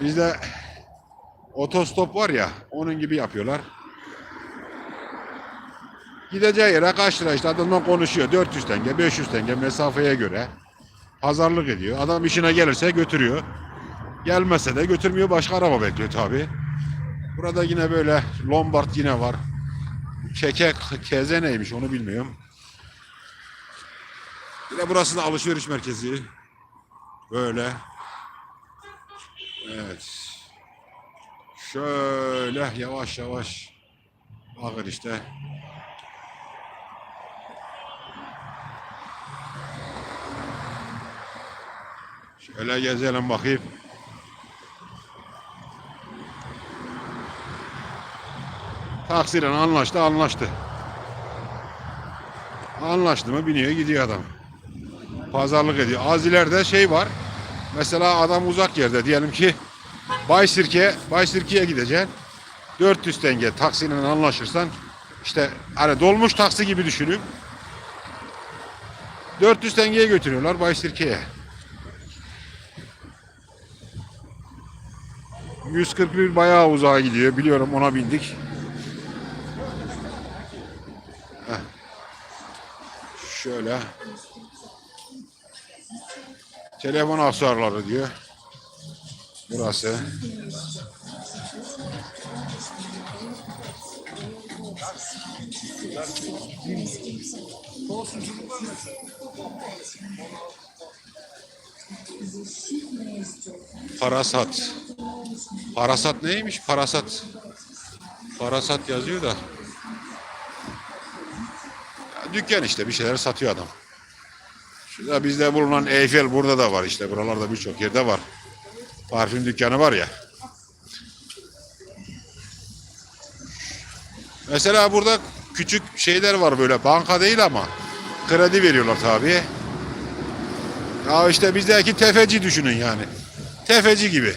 Bizde otostop var ya onun gibi yapıyorlar. Gideceği yere kaç lira işte adamla konuşuyor. 400 tenge, 500 tenge mesafeye göre pazarlık ediyor. Adam işine gelirse götürüyor. Gelmezse de götürmüyor. Başka araba bekliyor tabi. Burada yine böyle Lombard yine var. Keke, keze neymiş onu bilmiyorum. Yine burası da alışveriş merkezi. Böyle. Evet. Şöyle yavaş yavaş. Bakın işte. Şöyle gezelim bakayım. Taksiyle anlaştı anlaştı. Anlaştı mı biniyor gidiyor adam. Pazarlık ediyor. Az ileride şey var. Mesela adam uzak yerde diyelim ki Bay Sirke, Bay gideceksin. 400 tenge taksiyle anlaşırsan işte hani dolmuş taksi gibi düşünün. 400 tengeye götürüyorlar Bay Sirke'ye. 141 bayağı uzağa gidiyor. Biliyorum ona bindik. Heh. Şöyle. Telefon aksesuarları diyor. Burası. Parasat. Parasat neymiş? Parasat. Parasat yazıyor da. Ya, dükkan işte bir şeyler satıyor adam. Şurada bizde bulunan Eyfel burada da var işte. Buralarda birçok yerde var. Parfüm dükkanı var ya. Mesela burada küçük şeyler var böyle. Banka değil ama. Kredi veriyorlar tabii. Ya işte bizdeki tefeci düşünün yani. Tefeci gibi.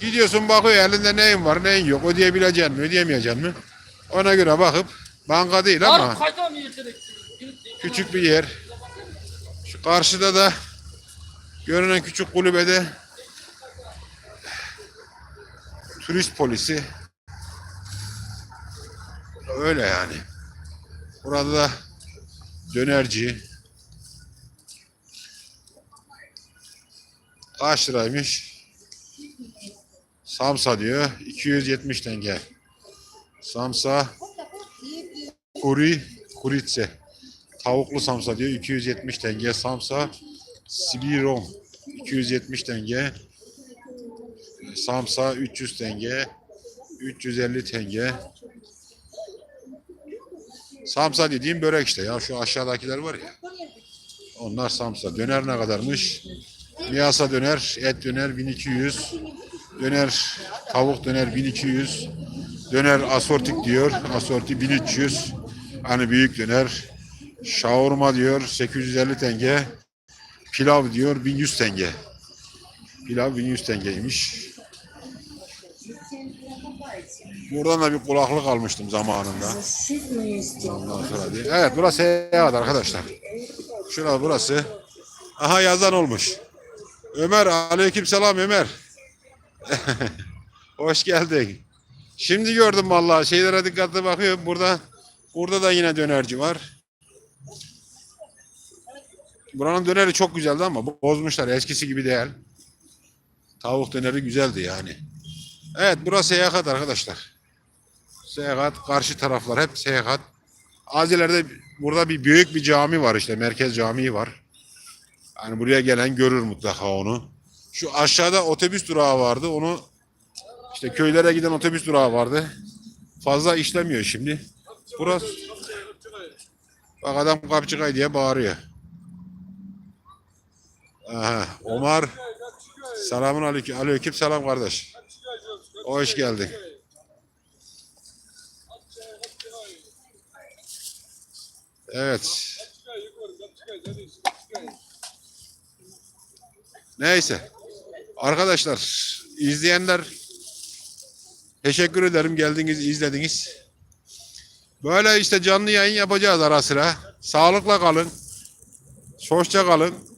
Gidiyorsun bakıyor elinde neyin var neyin yok. Ödeyebileceksin mi ödeyemeyeceksin mi? Ona göre bakıp banka değil ama küçük bir yer. Karşıda da görünen küçük kulübede turist polisi öyle yani. Burada da dönerci kaç liraymış? Samsa diyor 270 tenge. Samsa kuri kuritse. Tavuklu samsa diyor 270 tenge. Samsa Sibiron 270 tenge. Samsa 300 tenge. 350 tenge. Samsa dediğim börek işte ya şu aşağıdakiler var ya. Onlar samsa. Döner ne kadarmış? Miyasa döner, et döner 1200. Döner, tavuk döner 1200. Döner asortik diyor. Asorti 1300. Hani büyük döner. Şavurma diyor 850 tenge. Pilav diyor 1100 tenge. Pilav 1100 tengeymiş. Buradan da bir kulaklık almıştım zamanında. Evet burası seyahat arkadaşlar. Şurası burası. Aha yazan olmuş. Ömer aleyküm selam Ömer. Hoş geldin. Şimdi gördüm vallahi şeylere dikkatli bakıyorum. Burada burada da yine dönerci var. Buranın döneri çok güzeldi ama bozmuşlar. Eskisi gibi değil. Tavuk döneri güzeldi yani. Evet burası seyahat arkadaşlar. Seyahat karşı taraflar hep seyahat. Az ileride burada bir büyük bir cami var işte merkez camii var. Yani buraya gelen görür mutlaka onu. Şu aşağıda otobüs durağı vardı. Onu işte köylere giden otobüs durağı vardı. Fazla işlemiyor şimdi. Burası Bak adam kapçıkay diye bağırıyor. Aha, Omar Selamun aleyküm. Aleyküm selam kardeş. Hoş geldin. Evet. Neyse. Arkadaşlar izleyenler teşekkür ederim geldiniz izlediniz. Böyle işte canlı yayın yapacağız ara sıra. Sağlıkla kalın. Hoşça kalın.